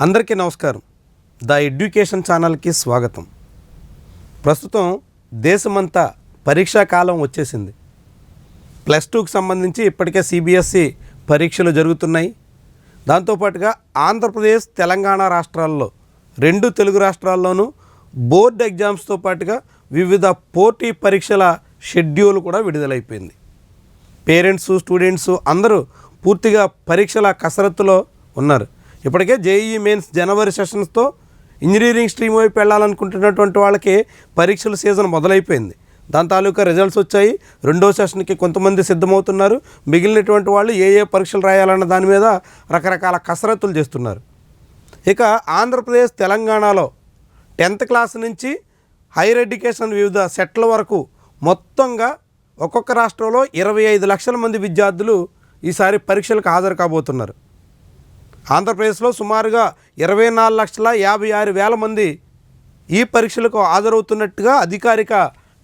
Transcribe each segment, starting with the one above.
అందరికీ నమస్కారం. The education ఛానల్కి స్వాగతం. ప్రస్తుతం దేశమంతా పరీక్షా కాలం వచ్చేసింది. ప్లస్ టూకి సంబంధించి ఇప్పటికే సిబిఎస్ఈ పరీక్షలు జరుగుతున్నాయి. దాంతోపాటుగా ఆంధ్రప్రదేశ్ తెలంగాణ రాష్ట్రాల్లో రెండు తెలుగు రాష్ట్రాల్లోనూ బోర్డ్ ఎగ్జామ్స్తో పాటుగా వివిధ పోటీ పరీక్షల షెడ్యూల్ కూడా విడుదలైపోయింది. పేరెంట్స్ స్టూడెంట్స్ అందరూ పూర్తిగా పరీక్షల కసరత్తులో ఉన్నారు. ఇప్పటికే జేఈఈ మెయిన్స్ జనవరి సెషన్స్తో ఇంజనీరింగ్ స్ట్రీమ్ వైపు వెళ్ళాలనుకుంటున్నటువంటి వాళ్ళకి పరీక్షల సీజన్ మొదలైపోయింది. దాని తాలూకా రిజల్ట్స్ వచ్చాయి. రెండో సెషన్కి కొంతమంది సిద్ధమవుతున్నారు. మిగిలినటువంటి వాళ్ళు ఏ ఏ పరీక్షలు రాయాలన్న దాని మీద రకరకాల కసరత్తులు చేస్తున్నారు. ఇక ఆంధ్రప్రదేశ్ తెలంగాణలో టెన్త్ క్లాస్ నుంచి హైయర్ ఎడ్యుకేషన్ వివిధ సెట్ల వరకు మొత్తంగా ఒక్కొక్క రాష్ట్రంలో ఇరవై ఐదు లక్షల మంది విద్యార్థులు ఈసారి పరీక్షలకు హాజరు కాబోతున్నారు. ఆంధ్రప్రదేశ్లో సుమారుగా ఇరవై నాలుగు లక్షల యాభై ఆరు వేల మంది ఈ పరీక్షలకు హాజరవుతున్నట్టుగా అధికారిక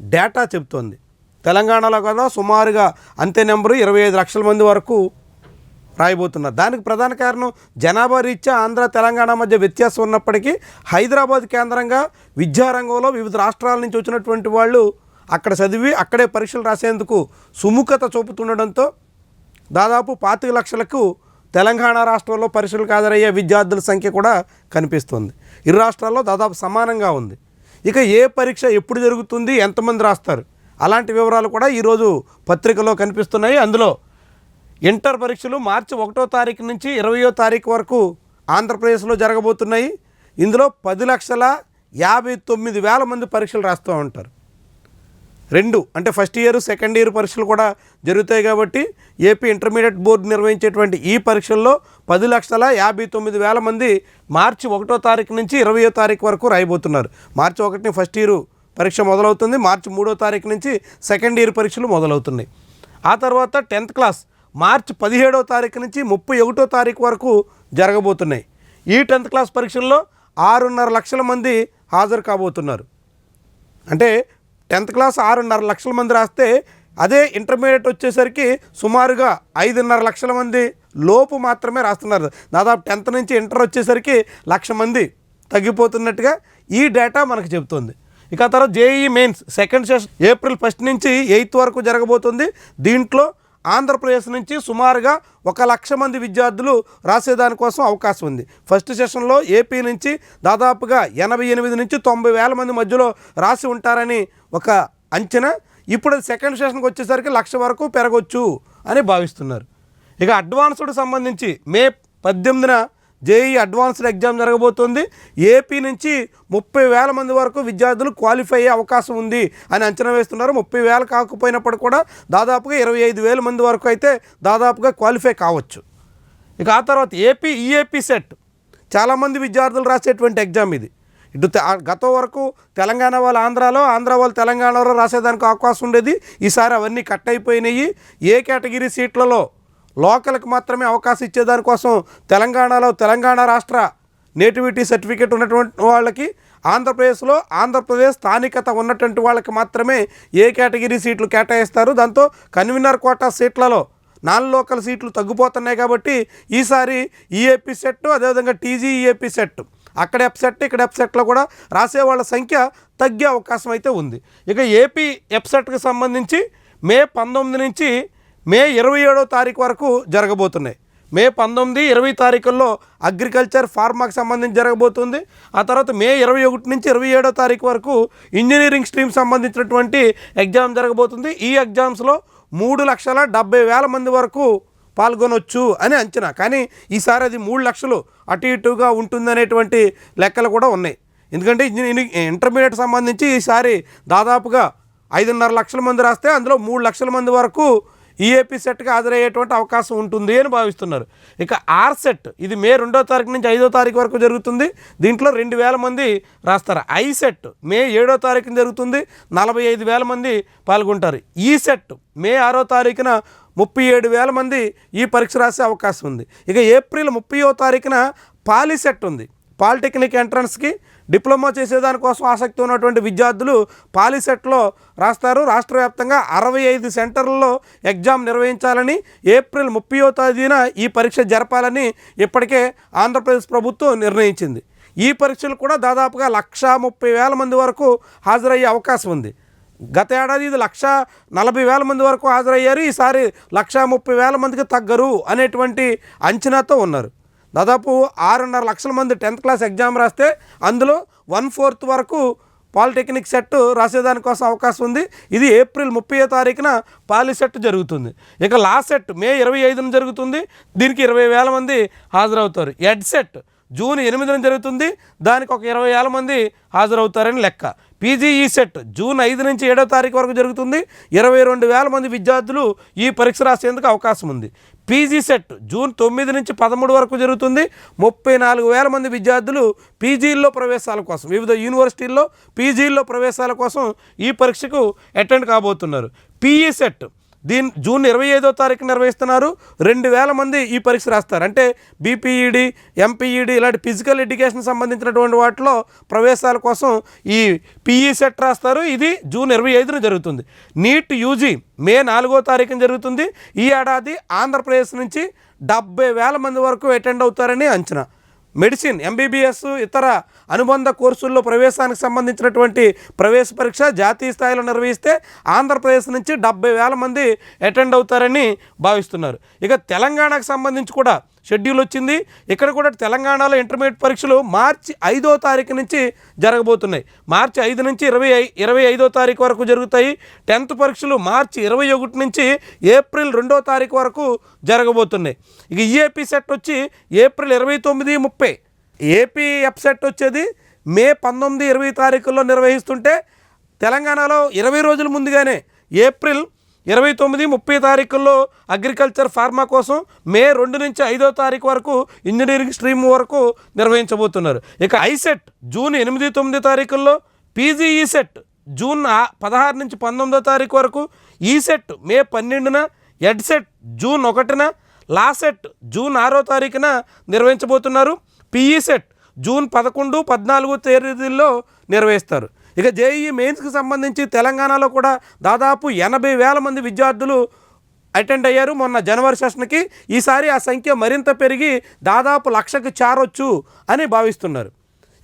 డేటా చెబుతోంది. తెలంగాణలో కదా సుమారుగా అంతే నెంబరు ఇరవై ఐదు లక్షల మంది వరకు రాయబోతున్నారు. దానికి ప్రధాన కారణం జనాభా రీత్యా ఆంధ్ర తెలంగాణ మధ్య వ్యత్యాసం ఉన్నప్పటికీ హైదరాబాద్ కేంద్రంగా విద్యారంగంలో వివిధ రాష్ట్రాల నుంచి వచ్చినటువంటి వాళ్ళు అక్కడ చదివి అక్కడే పరీక్షలు రాసేందుకు సుముఖత చూపుతుండడంతో దాదాపు పాతిక లక్షలకు తెలంగాణ రాష్ట్రంలో పరీక్షలకు హాజరయ్యే విద్యార్థుల సంఖ్య కూడా కనిపిస్తుంది. ఇరు రాష్ట్రాల్లో దాదాపు సమానంగా ఉంది. ఇక ఏ పరీక్ష ఎప్పుడు జరుగుతుంది ఎంతమంది రాస్తారు? అలాంటి వివరాలు కూడా ఈరోజు పత్రికలో కనిపిస్తున్నాయి. అందులో ఇంటర్ పరీక్షలు మార్చి ఒకటో తారీఖు నుంచి ఇరవయో తారీఖు వరకు ఆంధ్రప్రదేశ్లో జరగబోతున్నాయి. ఇందులో పది లక్షల యాభై తొమ్మిది వేల మంది పరీక్షలు రాస్తూ ఉంటారు. రెండు అంటే ఫస్ట్ ఇయర్ సెకండ్ ఇయర్ పరీక్షలు కూడా జరుగుతాయి కాబట్టి ఏపీ ఇంటర్మీడియట్ బోర్డు నిర్వహించేటువంటి ఈ పరీక్షల్లో పది లక్షల యాభై తొమ్మిది వేల మంది మార్చి ఒకటో తారీఖు నుంచి ఇరవయో తారీఖు వరకు రాయబోతున్నారు. మార్చి ఒకటిని ఫస్ట్ ఇయర్ పరీక్ష మొదలవుతుంది. మార్చి మూడో తారీఖు నుంచి సెకండ్ ఇయర్ పరీక్షలు మొదలవుతున్నాయి. ఆ తర్వాత టెన్త్ క్లాస్ మార్చి పదిహేడో తారీఖు నుంచి ముప్పై ఒకటో తారీఖు వరకు జరగబోతున్నాయి. ఈ టెన్త్ క్లాస్ పరీక్షల్లో ఆరున్నర లక్షల మంది హాజరు కాబోతున్నారు. అంటే టెన్త్ క్లాస్ ఆరున్నర లక్షల మంది రాస్తే అదే ఇంటర్మీడియట్ వచ్చేసరికి సుమారుగా ఐదున్నర లక్షల మంది లోపు మాత్రమే రాస్తున్నారు. దాదాపు టెన్త్ నుంచి ఇంటర్ వచ్చేసరికి లక్ష మంది తగ్గిపోతున్నట్టుగా ఈ డేటా మనకు చెబుతుంది. ఇక తర్వాత JEE Mains second session April first నుంచి ఎయిత్ వరకు జరగబోతుంది. దీంట్లో ఆంధ్రప్రదేశ్ నుంచి సుమారుగా ఒక లక్ష మంది విద్యార్థులు రాసేదానికోసం అవకాశం ఉంది. ఫస్ట్ సెషన్లో ఏపీ నుంచి దాదాపుగా ఎనభై ఎనిమిది నుంచి తొంభై వేల మంది మధ్యలో రాసి ఉంటారని ఒక అంచనా. ఇప్పుడు సెకండ్ సెషన్కి వచ్చేసరికి లక్ష వరకు పెరగొచ్చు అని భావిస్తున్నారు. ఇక అడ్వాన్స్డ్ సంబంధించి మే పద్దెనిమిదిన జేఈ అడ్వాన్స్డ్ ఎగ్జామ్ జరగబోతుంది. ఏపీ నుంచి ముప్పై వేల మంది వరకు విద్యార్థులు క్వాలిఫై అయ్యే అవకాశం ఉంది అని అంచనా వేస్తున్నారు. ముప్పై వేలు కాకపోయినప్పుడు కూడా దాదాపుగా ఇరవై ఐదు వేల మంది వరకు అయితే దాదాపుగా క్వాలిఫై కావచ్చు. ఇక ఆ తర్వాత ఏపీ ఈఏపీ సెట్. చాలామంది విద్యార్థులు రాసేటువంటి ఎగ్జామ్ ఇది. ఇటు గత వరకు తెలంగాణ వాళ్ళు ఆంధ్రాలో ఆంధ్ర వాళ్ళు తెలంగాణలో రాసేదానికి అవకాశం ఉండేది. ఈసారి అవన్నీ కట్ అయిపోయినాయి. ఏ కేటగిరీ సీట్లలో లోకల్కి మాత్రమే అవకాశం ఇచ్చేదానికోసం తెలంగాణలో తెలంగాణ రాష్ట్ర నేటివిటీ సర్టిఫికేట్ ఉన్నటువంటి వాళ్ళకి ఆంధ్రప్రదేశ్లో ఆంధ్రప్రదేశ్ స్థానికత ఉన్నటువంటి వాళ్ళకి మాత్రమే ఏ కేటగిరీ సీట్లు కేటాయిస్తారు? దాంతో కన్వీనర్ కోటా సీట్లలో నాన్ లోకల్ సీట్లు తగ్గిపోతున్నాయి కాబట్టి ఈసారి ఈఏపీ సెట్ అదేవిధంగా టీజీ ఈఏపీ సెట్ అక్కడ ఎప్సెట్ ఇక్కడ ఎప్సెట్లో కూడా రాసే వాళ్ళ సంఖ్య తగ్గే అవకాశం అయితే ఉంది. ఇక ఏపీ ఎప్సెట్కి సంబంధించి మే పంతొమ్మిది నుంచి మే ఇరవై ఏడో తారీఖు వరకు జరగబోతున్నాయి. మే పంతొమ్మిది ఇరవై తారీఖుల్లో అగ్రికల్చర్ ఫార్మాకి సంబంధించి జరగబోతుంది. ఆ తర్వాత మే ఇరవై ఒకటి నుంచి ఇరవై ఏడో తారీఖు వరకు ఇంజనీరింగ్ స్ట్రీమ్ సంబంధించినటువంటి ఎగ్జామ్ జరగబోతుంది. ఈ ఎగ్జామ్స్లో మూడు లక్షల డెబ్బై వేల మంది వరకు పాల్గొనొచ్చు అని అంచనా. కానీ ఈసారి అది మూడు లక్షలు అటు ఇటుగా ఉంటుందనేటువంటి లెక్కలు కూడా ఉన్నాయి. ఎందుకంటే ఇంజనీరింగ్ ఇంటర్మీడియట్ సంబంధించి ఈసారి దాదాపుగా ఐదున్నర లక్షల మంది రాస్తే అందులో మూడు లక్షల మంది వరకు ఈఏపీ సెట్కి హాజరయ్యేటువంటి అవకాశం ఉంటుంది అని భావిస్తున్నారు. ఇక ఆర్ సెట్ ఇది మే రెండో తారీఖు నుంచి ఐదో తారీఖు వరకు జరుగుతుంది. దీంట్లో రెండు వేల మంది రాస్తారు. ఐ సెట్ మే ఏడో తారీఖున జరుగుతుంది. నలభై ఐదు వేల మంది పాల్గొంటారు. E ఈ సెట్ మే ఆరో తారీఖున ముప్పై ఏడు వేల మంది ఈ పరీక్ష రాసే అవకాశం ఉంది. ఇక ఏప్రిల్ ముప్పయో తారీఖున పాలిసెట్ ఉంది. పాలిటెక్నిక్ ఎంట్రన్స్కి డిప్లొమా చేసేదానికోసం ఆసక్తి ఉన్నటువంటి విద్యార్థులు పాలిసెట్లో రాస్తారు. రాష్ట్ర వ్యాప్తంగా అరవై ఐదు సెంటర్లలో ఎగ్జామ్ నిర్వహించాలని ఏప్రిల్ ముప్పయో తేదీన ఈ పరీక్ష జరపాలని ఇప్పటికే ఆంధ్రప్రదేశ్ ప్రభుత్వం నిర్ణయించింది. ఈ పరీక్షలు కూడా దాదాపుగా లక్షా ముప్పై వేల మంది వరకు హాజరయ్యే అవకాశం ఉంది. గత ఏడాది ఇది లక్ష నలభై వేల మంది వరకు హాజరయ్యారు. ఈసారి లక్ష ముప్పై వేల మందికి తగ్గరు అనేటువంటి అంచనాతో ఉన్నారు. దాదాపు ఆరున్నర లక్షల మంది టెన్త్ క్లాస్ ఎగ్జామ్ రాస్తే అందులో వన్ ఫోర్త్ వరకు పాలిటెక్నిక్ సెట్ రాసేదానికోసం అవకాశం ఉంది. ఇది ఏప్రిల్ ముప్పై తారీఖున పాలి సెట్ జరుగుతుంది. ఇక లాస్ట్ సెట్ మే ఇరవై ఐదున జరుగుతుంది. దీనికి ఇరవై వేల మంది హాజరవుతారు. ఎడ్ సెట్ జూన్ ఎనిమిదిన జరుగుతుంది. దానికి ఒక ఇరవై వేల మంది హాజరవుతారని లెక్క. పీజీఈ సెట్ జూన్ ఐదు నుంచి ఏడో తారీఖు వరకు జరుగుతుంది. ఇరవై రెండు వేల మంది విద్యార్థులు ఈ పరీక్ష రాసేందుకు అవకాశం ఉంది. పీజీ సెట్ జూన్ తొమ్మిది నుంచి పదమూడు వరకు జరుగుతుంది. ముప్పై నాలుగు వేల మంది విద్యార్థులు పీజీల్లో ప్రవేశాల కోసం వివిధ యూనివర్సిటీల్లో పీజీల్లో ప్రవేశాల కోసం ఈ పరీక్షకు అటెండ్ కాబోతున్నారు. పీఈ సెట్ దీని జూన్ ఇరవై ఐదో తారీఖు నిర్వహిస్తున్నారు. రెండు వేల మంది ఈ పరీక్ష రాస్తారు. అంటే బీపీఈడి ఎంపీఈడి ఇలాంటి ఫిజికల్ ఎడ్యుకేషన్ సంబంధించినటువంటి వాటిలో ప్రవేశాల కోసం ఈ పీఈ సెట్ రాస్తారు. ఇది జూన్ ఇరవై ఐదున జరుగుతుంది. నీట్ యూజీ మే నాలుగో తారీఖున జరుగుతుంది. ఈ ఏడాది ఆంధ్రప్రదేశ్ నుంచి డెబ్బై వేల మంది వరకు అటెండ్ అవుతారని అంచనా. మెడిసిన్ ఎంబీబీఎస్ ఇతర అనుబంధ కోర్సుల్లో ప్రవేశానికి సంబంధించినటువంటి ప్రవేశ పరీక్ష జాతీయ స్థాయిలో నిర్వహిస్తే ఆంధ్రప్రదేశ్ నుంచి డెబ్బై వేల మంది అటెండ్ అవుతారని భావిస్తున్నారు. ఇక తెలంగాణకు సంబంధించి కూడా షెడ్యూల్ వచ్చింది. ఇక్కడ కూడా తెలంగాణలో ఇంటర్మీడియట్ పరీక్షలు మార్చి ఐదో తారీఖు నుంచి జరగబోతున్నాయి. మార్చి ఐదు నుంచి ఇరవై ఇరవై ఐదో తారీఖు వరకు జరుగుతాయి. టెన్త్ పరీక్షలు మార్చి ఇరవై ఒకటి నుంచి ఏప్రిల్ రెండో తారీఖు వరకు జరగబోతున్నాయి. ఇక ఈఏపీ సెట్ వచ్చి ఏప్రిల్ ఇరవై తొమ్మిది ముప్పై. ఏపీ ఎఫ్ సెట్ వచ్చేది మే పంతొమ్మిది ఇరవై తారీఖుల్లో నిర్వహిస్తుంటే తెలంగాణలో ఇరవై రోజుల ముందుగానే ఏప్రిల్ ఇరవై తొమ్మిది ముప్పై తారీఖుల్లో అగ్రికల్చర్ ఫార్మా కోసం మే రెండు నుంచి ఐదో తారీఖు వరకు ఇంజనీరింగ్ స్ట్రీమ్ వరకు నిర్వహించబోతున్నారు. ఇక ఐసెట్ జూన్ ఎనిమిది తొమ్మిది తారీఖుల్లో పీజీఈ సెట్ జూన్ పదహారు నుంచి పంతొమ్మిదో తారీఖు వరకు ఈ సెట్ మే పన్నెండున ఎడ్సెట్ జూన్ ఒకటిన లాసెట్ జూన్ ఆరో తారీఖున నిర్వహించబోతున్నారు. పీఈసెట్ జూన్ పదకొండు పద్నాలుగు తేదీల్లో నిర్వహిస్తారు. ఇక జేఈఈ మెయిన్స్కి సంబంధించి తెలంగాణలో కూడా దాదాపు ఎనభై వేల మంది విద్యార్థులు అటెండ్ అయ్యారు. మొన్న జనవరి సెషన్కి ఈసారి ఆ సంఖ్య మరింత పెరిగి దాదాపు లక్షకు చేరొచ్చు అని భావిస్తున్నారు.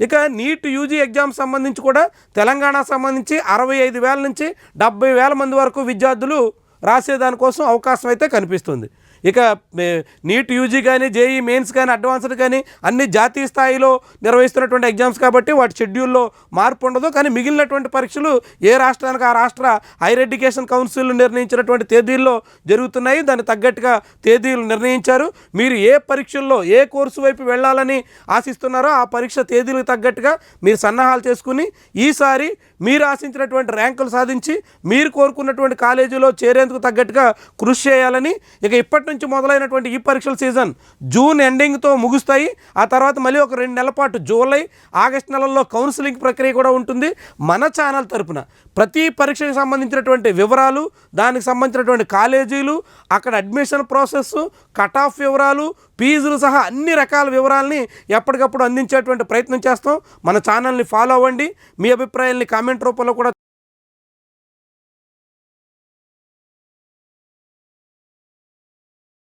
ఇక నీట్ యూజీ ఎగ్జామ్ సంబంధించి కూడా తెలంగాణ సంబంధించి అరవై ఐదు వేల నుంచి డెబ్బై వేల మంది వరకు విద్యార్థులు రాసేదానికోసం అవకాశం అయితే కనిపిస్తుంది. ఇక నీట్ యూజీ కానీ జేఈ మెయిన్స్ కానీ అడ్వాన్స్డ్ కానీ అన్ని జాతీయ స్థాయిలో నిర్వహిస్తున్నటువంటి ఎగ్జామ్స్ కాబట్టి వాటి షెడ్యూల్లో మార్పు ఉండదు. కానీ మిగిలినటువంటి పరీక్షలు ఏ రాష్ట్రానికి ఆ రాష్ట్ర హైర్ ఎడ్యుకేషన్ కౌన్సిల్ నిర్ణయించినటువంటి తేదీల్లో జరుగుతున్నాయి. దానికి తగ్గట్టుగా తేదీలు నిర్ణయించారు. మీరు ఏ పరీక్షల్లో ఏ కోర్సు వైపు వెళ్ళాలని ఆశిస్తున్నారో ఆ పరీక్ష తేదీలకు తగ్గట్టుగా మీరు సన్నాహాలు చేసుకుని ఈసారి మీరు ఆశించినటువంటి ర్యాంకులు సాధించి మీరు కోరుకున్నటువంటి కాలేజీలో చేరేందుకు తగ్గట్టుగా కృషి చేయాలని ఇక ఇప్పటి నుంచి మొదలైనటువంటి ఈ పరీక్షల సీజన్ జూన్ ఎండింగ్తో ముగుస్తాయి. ఆ తర్వాత మళ్ళీ ఒక రెండు నెలల పాటు జూలై ఆగస్ట్ నెలల్లో కౌన్సిలింగ్ ప్రక్రియ కూడా ఉంటుంది. మన ఛానల్ తరపున ప్రతి పరీక్షకు సంబంధించినటువంటి వివరాలు దానికి సంబంధించినటువంటి కాలేజీలు అక్కడ అడ్మిషన్ ప్రాసెస్ కట్ ఆఫ్ వివరాలు ఫీజులు సహా అన్ని రకాల వివరాలని ఎప్పటికప్పుడు అందించేటువంటి ప్రయత్నం చేస్తాం. మన ఛానల్ని ఫాలో అవ్వండి. మీ అభిప్రాయాల్ని కామెంట్ రూపంలో కూడా